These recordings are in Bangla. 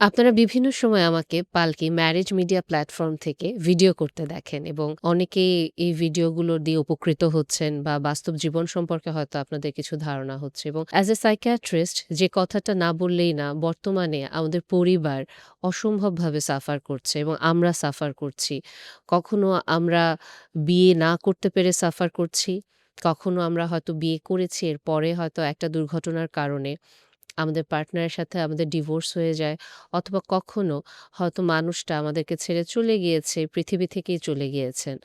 আপনারা বিভিন্ন সময় আমাকে পালকি ম্যারেজ মিডিয়া প্ল্যাটফর্ম থেকে ভিডিও করতে দেখেন এবং অনেকেই এই ভিডিওগুলো দিয়ে উপকৃত হচ্ছেন বা বাস্তব জীবন সম্পর্কে হয়তো আপনাদের কিছু ধারণা হচ্ছে এবং অ্যাজ এ সাইকিয়াট্রিস্ট যে কথাটা না বললেই না, বর্তমানে আমাদের পরিবার অসম্ভবভাবে সাফার করছে এবং আমরা সাফার করছি। কখনো আমরা বিয়ে না করতে পেরে সাফার করছি, কখনো আমরা হয়তো বিয়ে করেছি, এরপরে হয়তো একটা দুর্ঘটনার কারণে আমাদের পার্টনারের সাথে আমাদের ডিভোর্স হয়ে যায় অথবা কখনো হয়তো মানুষটা আমাদেরকে ছেড়ে চলে গিয়েছে, পৃথিবী থেকেই চলে গিয়েছেন।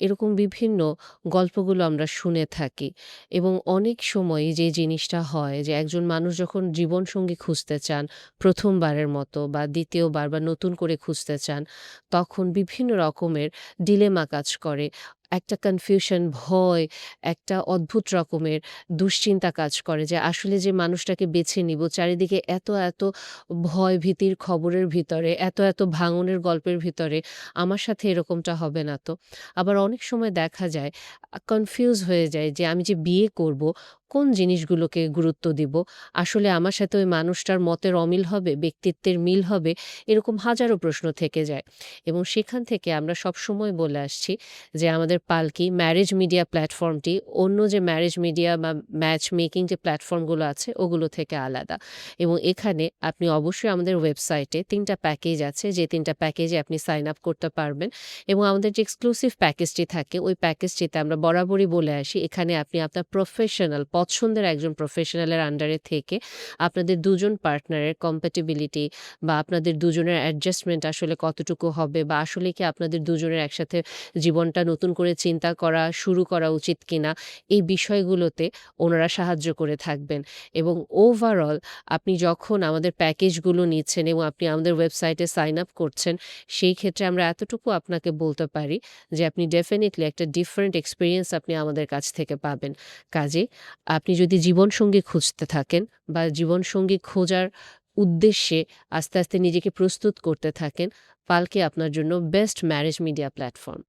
এরকম বিভিন্ন গল্পগুলো আমরা শুনে থাকি এবং অনেক সময় যে জিনিসটা হয় যে একজন মানুষ যখন জীবনসঙ্গী খুঁজতে চান প্রথমবারের মতো বা দ্বিতীয়বার বা নতুন করে খুঁজতে চান, তখন বিভিন্ন রকমের ডিলেমা কাজ করে। একটা কনফিউশন, ভয়, একটা অদ্ভুত রকমের দুশ্চিন্তা কাজ করে যে আসলে যে মানুষটাকে বেছে নিব চারিদিকে এত, এত ভয় ভীতির খবরের ভিতরে, এত, এত ভাঙনের গল্পের ভিতরে আমার সাথে এরকমটা হবে না তো? আবার অনেক সময় দেখা যায় কনফিউজ হয়ে যায় যে আমি যে বিয়ে করব, কোন জিনিসগুলোকে গুরুত্ব দিব? আসলে আমার সাথে ওই মানুষটার মতের অমিল হবে, ব্যক্তিত্বের মিল হবে, এরকম হাজারো প্রশ্ন থেকে যায়। এবং সেখান থেকে আমরা সবসময় বলে আসছি যে আমাদের পালকি ম্যারেজ মিডিয়া প্ল্যাটফর্মটি অন্য যে ম্যারেজ মিডিয়া বা ম্যাচ মেকিং যে প্ল্যাটফর্মগুলো আছে ওগুলো থেকে আলাদা এবং এখানে আপনি অবশ্যই আমাদের ওয়েবসাইটে তিনটা প্যাকেজ আছে যে তিনটা প্যাকেজে আপনি সাইন আপ করতে পারবেন এবং আমাদের যে এক্সক্লুসিভ প্যাকেজটি থাকে ওই প্যাকেজটিতে আমরা বরাবরই বলে আসি এখানে আপনি আপনার প্রফেশনাল পছন্দের একজন প্রফেশনালের আন্ডারে থেকে আপনাদের দুজন পার্টনারের কম্প্যাটিবিলিটি বা আপনাদের দুজনের অ্যাডজাস্টমেন্ট আসলে কতটুকু হবে বা আসলে কি আপনাদের দুজনের একসাথে জীবনটা নতুন করে চিন্তা করা, শুরু করা উচিত কিনা, এই বিষয়গুলোতে ওনারা সাহায্য করে থাকবেন। এবং ওভারঅল আপনি যখন আমাদের প্যাকেজগুলো নিচ্ছেন এবং আপনি আমাদের ওয়েবসাইটে সাইন আপ করছেন, সেই ক্ষেত্রে আমরা এতটুকু আপনাকে বলতে পারি যে আপনি ডেফিনেটলি একটা ডিফারেন্ট এক্সপিরিয়েন্স আপনি আমাদের কাছ থেকে পাবেন। কাজেই আপনি যদি জীবনসঙ্গী খুঁজতে থাকেন বা জীবনসঙ্গী খোঁজার উদ্দেশ্যে আস্তে, আস্তে নিজেকে প্রস্তুত করতে থাকেন, পালকে আপনার জন্য বেস্ট ম্যারেজ মিডিয়া প্ল্যাটফর্ম।